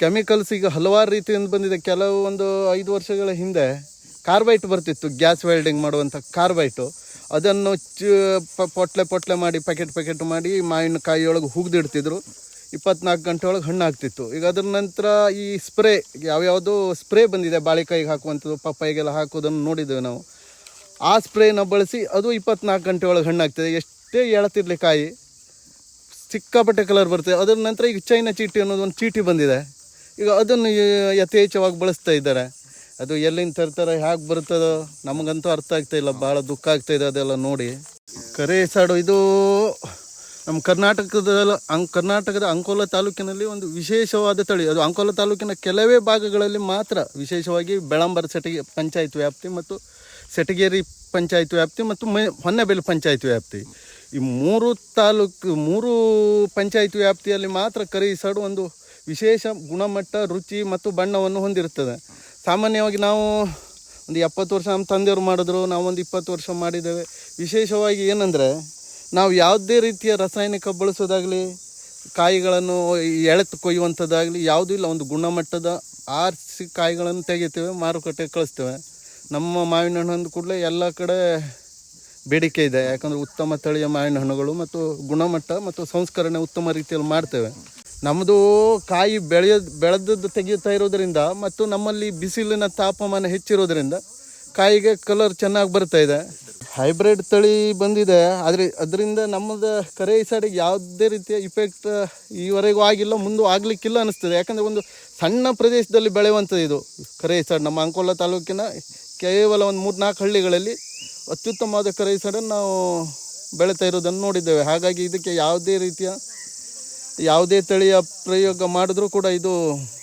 Chemicals ಈಗ ಹಲವಾರು ರೀತಿಯಿಂದ ಬಂದಿದೆ. ಕೆಲವು ಒಂದು ಐದು ವರ್ಷಗಳ ಹಿಂದೆ ಕಾರ್ಬೈಟ್ ಬರ್ತಿತ್ತು, ಗ್ಯಾಸ್ ವೆಲ್ಡಿಂಗ್ ಮಾಡುವಂಥ ಕಾರ್ಬೈಟು. ಅದನ್ನು ಚ ಪೊಟ್ಲೆ ಪೊಟ್ಲೆ ಮಾಡಿ, ಪ್ಯಾಕೆಟ್ ಪ್ಯಾಕೆಟ್ ಮಾಡಿ ಮಾವಿನಕಾಯಿಯೊಳಗೆ ಹುಗ್ದಿಡ್ತಿದ್ರು. ಇಪ್ಪತ್ನಾಲ್ಕು ಗಂಟೆ ಒಳಗೆ ಹಣ್ಣು ಆಗ್ತಿತ್ತು ಈಗ ಅದ್ರ ನಂತರ ಈ ಸ್ಪ್ರೇ, ಯಾವ್ಯಾವುದೋ ಸ್ಪ್ರೇ ಬಂದಿದೆ. ಬಾಳೆಕಾಯಿಗೆ ಹಾಕುವಂಥದ್ದು, ಪಪ್ಪಾಯಿಗೆಲ್ಲ ಹಾಕೋದನ್ನು ನೋಡಿದ್ದೇವೆ ನಾವು. ಆ ಸ್ಪ್ರೇನ ಬಳಸಿ ಅದು ಇಪ್ಪತ್ನಾಲ್ಕು ಗಂಟೆ ಒಳಗೆ ಹಣ್ಣಾಗ್ತದೆ. ಎಷ್ಟೇ ಎಳತಿರ್ಲಿ ಕಾಯಿ, ಸಿಕ್ಕಾಪಟ್ಟೆ ಕಲರ್ ಬರ್ತದೆ ಅದರ ನಂತರ ಈಗ ಚೈನಾ ಚೀಟಿ ಅನ್ನೋದು ಒಂದು ಚೀಟಿ ಬಂದಿದೆ. ಈಗ ಅದನ್ನು ಯಥೇಚ್ಛವಾಗಿ ಬಳಸ್ತಾ ಇದ್ದಾರೆ. ಅದು ಎಲ್ಲಿಂದ ತರ್ತಾರೆ, ಹೇಗೆ ಬರ್ತದೋ ನಮಗಂತೂ ಅರ್ಥ ಆಗ್ತಾ ಇಲ್ಲ ಭಾಳ ದುಃಖ ಆಗ್ತಾ ಇದೆ ಅದೆಲ್ಲ ನೋಡಿ. ಕರೆ ಸಾಡು, ಇದು ನಮ್ಮ ಕರ್ನಾಟಕದ ಅಂ, ಕರ್ನಾಟಕದ ಅಂಕೋಲ ತಾಲೂಕಿನಲ್ಲಿ ಒಂದು ವಿಶೇಷವಾದ ತಳಿ. ಅದು ಅಂಕೋಲ ತಾಲೂಕಿನ ಕೆಲವೇ ಭಾಗಗಳಲ್ಲಿ ಮಾತ್ರ ವಿಶೇಷವಾಗಿ ಬೆಳಂಬರ ಸೆಟಗಿ ಪಂಚಾಯತ್ ವ್ಯಾಪ್ತಿ ಮತ್ತು ಸೆಟಗೇರಿ ಪಂಚಾಯತ್ ವ್ಯಾಪ್ತಿ ಮತ್ತು ಮೈ, ಹೊನ್ನೆಬೆಲೆ ಪಂಚಾಯತ್ ವ್ಯಾಪ್ತಿ. ಈ ಮೂರು ತಾಲೂಕು, ಮೂರು ಪಂಚಾಯತ್ ವ್ಯಾಪ್ತಿಯಲ್ಲಿ ಮಾತ್ರ ಕರಿಸಾಡು ಒಂದು ವಿಶೇಷ ಗುಣಮಟ್ಟ, ರುಚಿ ಮತ್ತು ಬಣ್ಣವನ್ನು ಹೊಂದಿರುತ್ತದೆ. ಸಾಮಾನ್ಯವಾಗಿ ನಾವು ಒಂದು ಎಪ್ಪತ್ತು ವರ್ಷ ನಮ್ಮ ತಂದೆಯವರು ಮಾಡಿದ್ರು ನಾವೊಂದು ಇಪ್ಪತ್ತು ವರ್ಷ ಮಾಡಿದ್ದೇವೆ. ವಿಶೇಷವಾಗಿ ಏನಂದರೆ, ನಾವು ಯಾವುದೇ ರೀತಿಯ ರಾಸಾಯನಿಕ ಬಳಸೋದಾಗಲಿ, ಕಾಯಿಗಳನ್ನು ಎಳೆತು ಕೊಯ್ಯುವಂಥದ್ದಾಗಲಿ, ಯಾವುದೂ ಇಲ್ಲ. ಒಂದು ಗುಣಮಟ್ಟದ ಆರಿಸಿ ಕಾಯಿಗಳನ್ನು ತೆಗಿತೇವೆ ಮಾರುಕಟ್ಟೆಗೆ ಕಳಿಸ್ತೇವೆ. ನಮ್ಮ ಮಾವಿನ ಹಣ್ಣು ಅಂದ ಕೂಡಲೇ ಎಲ್ಲ ಕಡೆ ಬೇಡಿಕೆ ಇದೆ. ಯಾಕಂದರೆ ಉತ್ತಮ ತಳಿಯ ಮಾವಿನ ಹಣ್ಣುಗಳು ಮತ್ತು ಗುಣಮಟ್ಟ ಮತ್ತು ಸಂಸ್ಕರಣೆ ಉತ್ತಮ ರೀತಿಯಲ್ಲಿ ಮಾಡ್ತೇವೆ. ನಮ್ಮದು ಕಾಯಿ ಬೆಳೆಯ, ಬೆಳೆದದ್ದು ತೆಗೆಯುತ್ತಾ ಇರೋದರಿಂದ ಮತ್ತು ನಮ್ಮಲ್ಲಿ ಬಿಸಿಲಿನ ತಾಪಮಾನ ಹೆಚ್ಚಿರೋದರಿಂದ ಕಾಯಿಗೆ ಕಲರ್ ಚೆನ್ನಾಗಿ ಬರ್ತಾ ಇದೆ. ಹೈಬ್ರಿಡ್ ತಳಿ ಬಂದಿದೆ, ಆದರೆ ಅದರಿಂದ ನಮ್ಮದು ಕರೆ ಸೈಡಿಗೆ ಯಾವುದೇ ರೀತಿಯ ಇಫೆಕ್ಟ್ ಈವರೆಗೂ ಆಗಿಲ್ಲ, ಮುಂದೆ ಆಗಲಿಕ್ಕಿಲ್ಲ ಅನ್ನಿಸ್ತದೆ. ಯಾಕಂದರೆ ಒಂದು ಸಣ್ಣ ಪ್ರದೇಶದಲ್ಲಿ ಬೆಳೆಯುವಂಥದ್ದು ಇದು. ಕರೆ ಸೈಡ್ ನಮ್ಮ ಅಂಕೋಲ ತಾಲೂಕಿನ ಕೇವಲ ಒಂದು ಮೂರು ನಾಲ್ಕು ಹಳ್ಳಿಗಳಲ್ಲಿ ಅತ್ಯುತ್ತಮವಾದ ಕರೆ ಸೈಡನ್ನು ನಾವು ಬೆಳೀತಾ ಇರೋದನ್ನು ನೋಡಿದ್ದೇವೆ. ಹಾಗಾಗಿ ಇದಕ್ಕೆ ಯಾವುದೇ ರೀತಿಯ ಯಾವುದೇ ತಳಿಯ ಪ್ರಯೋಗ ಮಾಡಿದ್ರೂ ಕೂಡ ಇದು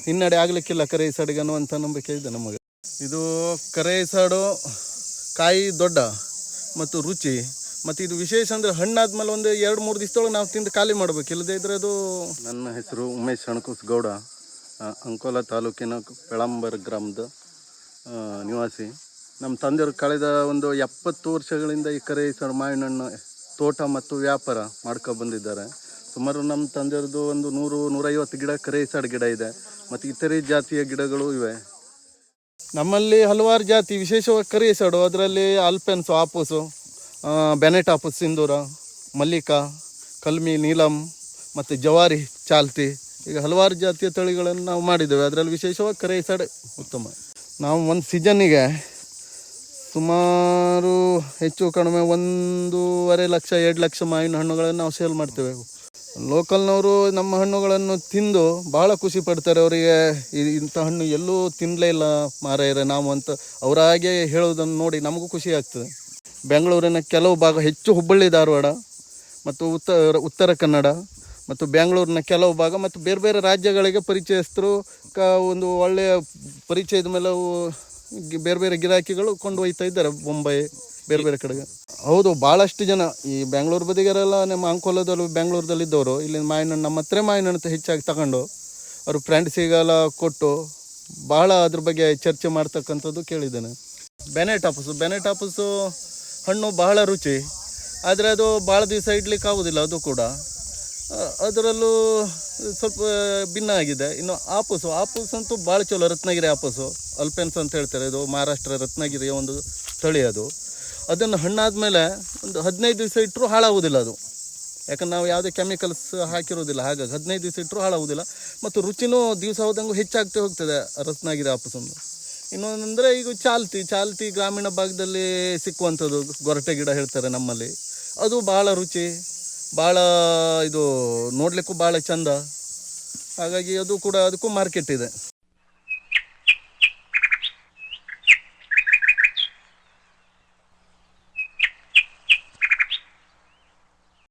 ಹಿನ್ನಡೆ ಆಗ್ಲಿಕ್ಕಿಲ್ಲ ಕರೆ ಸಾಡಿಗೆ ಅನ್ನುವಂಥ ನಂಬಿಕೆ ಇದೆ ನಮಗೆ. ಇದು ಕರೆ ಸಾಡು, ಕಾಯಿ ದೊಡ್ಡ ಮತ್ತು ರುಚಿ. ಮತ್ತು ಇದು ವಿಶೇಷ ಅಂದರೆ ಹಣ್ಣಾದ್ಮೇಲೆ ಒಂದು ಎರಡು, ಮೂರು ದಿವಸದೊಳಗೆ ನಾವು ತಿಂದು ಖಾಲಿ ಮಾಡಬೇಕು. ಇಲ್ಲದೇ ಇದ್ರೆ ಅದು ನನ್ನ ಹೆಸರು ಉಮೇಶ್ ಹಣಕೂಸ್ ಗೌಡ ಅಂಕೋಲ ತಾಲೂಕಿನ ಪೆಳಂಬರ್ ಗ್ರಾಮದ ನಿವಾಸಿ. ನಮ್ಮ ತಂದೆಯವರು ಕಳೆದ ಒಂದು ಎಪ್ಪತ್ತು ವರ್ಷಗಳಿಂದ ಈ ಕರೆ ಮಾವಿನ ಹಣ್ಣು, ತೋಟ ಮತ್ತು ವ್ಯಾಪಾರ ಮಾಡ್ಕೊ ಬಂದಿದ್ದಾರೆ. ಸುಮಾರು ನಮ್ಮ ತಂದೆಯವ್ರದ್ದು ಒಂದು ನೂರು, ನೂರೈವತ್ತು ಗಿಡ ಕರೇಸಾಡ್ ಸಡ್ ಗಿಡ ಇದೆ. ಮತ್ತು ಇತರೆ ಜಾತಿಯ ಗಿಡಗಳು ಇವೆ. ನಮ್ಮಲ್ಲಿ ಹಲವಾರು ಜಾತಿ, ವಿಶೇಷವಾಗಿ ಕರೇಸಾಡು ಸಡು ಅದರಲ್ಲಿ ಆಲ್ಪೆನ್ಸು, ಆಪೂಸು ಬೆನೆಟ್ ಆಪೂಸ್ ಸಿಂಧೂರ, ಮಲ್ಲಿಕಾ, ಕಲ್ಮಿ, ನೀಲಂ, ಮತ್ತು ಜವಾರಿ, ಚಾಲ್ತಿ. ಈಗ ಹಲವಾರು ಜಾತಿಯ ತಳಿಗಳನ್ನು ನಾವು ಮಾಡಿದ್ದೇವೆ. ಅದರಲ್ಲಿ ವಿಶೇಷವಾಗಿ ಕರೇಸಾಡೆ ಸಡೆ ಉತ್ತಮ. ನಾವು ಒಂದು ಸೀಸನ್ನಿಗೆ ಸುಮಾರು ಹೆಚ್ಚು ಕಡಿಮೆ ಒಂದೂವರೆ ಲಕ್ಷ, ಎರಡು ಲಕ್ಷ ಮಾವಿನ ಹಣ್ಣುಗಳನ್ನು ನಾವು ಸೇಲ್ ಮಾಡ್ತೇವೆ. ಲೋಕಲ್ನವರು ನಮ್ಮ ಹಣ್ಣುಗಳನ್ನು ತಿಂದು ಭಾಳ ಖುಷಿ ಪಡ್ತಾರೆ ಅವರಿಗೆ. ಇಂಥ ಹಣ್ಣು ಎಲ್ಲೂ ತಿನ್ನಲೇ ಇಲ್ಲ ಮಾರಾಯರೆ, ನಾವು ಅಂತ ಅವರ ಹಾಗೆ ಹೇಳೋದನ್ನು ನೋಡಿ ನಮಗೂ ಖುಷಿ ಆಗ್ತದೆ. ಬೆಂಗಳೂರಿನ ಕೆಲವು ಭಾಗ ಹೆಚ್ಚು ಹುಬ್ಬಳ್ಳಿ, ಧಾರವಾಡ ಮತ್ತು ಉತ್ತರ ಉತ್ತರ ಕನ್ನಡ ಮತ್ತು ಬೆಂಗಳೂರಿನ ಕೆಲವು ಭಾಗ ಮತ್ತು ಬೇರೆ ಬೇರೆ ರಾಜ್ಯಗಳಿಗೆ ಪರಿಚಯಸ್ಥರು ಕ, ಒಂದು ಒಳ್ಳೆಯ ಪರಿಚಯದ ಮೇಲೆ ಬೇರೆ ಬೇರೆ ಗಿರಾಕಿಗಳು ಕೊಂಡೊಯ್ತಾ ಇದ್ದಾರೆ. ಮುಂಬೈ ಬೇರೆ ಬೇರೆ ಕಡೆಗೆ. ಹೌದು ಭಾಳಷ್ಟು ಜನ ಈ ಬೆಂಗಳೂರು ಬದಿಗರೆಲ್ಲ ನಮ್ಮ ಅಂಕೋಲದಲ್ಲಿ ಬೆಂಗಳೂರದಲ್ಲಿ ಇದ್ದವರು ಇಲ್ಲಿ ಮಾವಿನಣ್ಣು ನಮ್ಮ ಹತ್ರ ಮಾಯನ ಅಂತ ಹೆಚ್ಚಾಗಿ ತಗೊಂಡು ಅವರು ಫ್ರೆಂಡ್ಸಿಗೆಲ್ಲ ಕೊಟ್ಟು ಭಾಳ ಅದ್ರ ಬಗ್ಗೆ ಚರ್ಚೆ ಮಾಡ್ತಕ್ಕಂಥದ್ದು ಕೇಳಿದ್ದೇನೆ. ಬೆನೆಟ್ ಆಪಸು ಬೆನೆಟ್ ಆಪಸು ಹಣ್ಣು ಬಹಳ ರುಚಿ. ಆದರೆ ಅದು ಭಾಳ ದಿವಸ ಇಡ್ಲಿಕ್ಕೆ ಆಗೋದಿಲ್ಲ, ಅದು ಕೂಡ. ಅದರಲ್ಲೂ ಸ್ವಲ್ಪ ಭಿನ್ನ ಆಗಿದೆ. ಇನ್ನು ಆಪಸು ಆಪಸ್ ಅಂತೂ ಭಾಳ ಚಲೋ, ರತ್ನಗಿರಿ ಆಪಸು ಅಲ್ಪೆನ್ಸ್ ಅಂತ ಹೇಳ್ತಾರೆ. ಇದು ಮಹಾರಾಷ್ಟ್ರ ರತ್ನಗಿರಿಯ ಒಂದು ತಳಿ ಅದು. ಅದನ್ನು ಹಣ್ಣಾದ ಮೇಲೆ ಒಂದು ಹದಿನೈದು ದಿವಸ ಇಟ್ಟರೂ ಹಾಳಾಗೋದಿಲ್ಲ ಅದು. ಯಾಕಂದ್ರೆ ನಾವು ಯಾವುದೇ ಕೆಮಿಕಲ್ಸ್ ಹಾಕಿರೋದಿಲ್ಲ ಹಾಗಾಗಿ ಹದಿನೈದು ದಿವಸ ಇಟ್ಟರೂ ಹಾಳಾಗೋದಿಲ್ಲ ಮತ್ತು ರುಚಿನೂ ದಿವಸ ಹೋದಂಗೂ ಹೆಚ್ಚಾಗ್ತಾ ಹೋಗ್ತದೆ ರತ್ನಗಿರಿ ಆಪಸೊಂದು ಇನ್ನೊಂದಂದರೆ ಈಗ ಚಾಲ್ತಿ ಚಾಲ್ತಿ ಗ್ರಾಮೀಣ ಭಾಗದಲ್ಲಿ ಸಿಕ್ಕುವಂಥದ್ದು ಗೊರಟೆ ಗಿಡ ಹೇಳ್ತಾರೆ ನಮ್ಮಲ್ಲಿ. ಅದು ಭಾಳ ರುಚಿ ಭಾಳ ಇದು ನೋಡಲಿಕ್ಕೂ ಭಾಳ ಚಂದ. ಹಾಗಾಗಿ ಅದು ಕೂಡ ಅದಕ್ಕೂ ಮಾರ್ಕೆಟ್ ಇದೆ.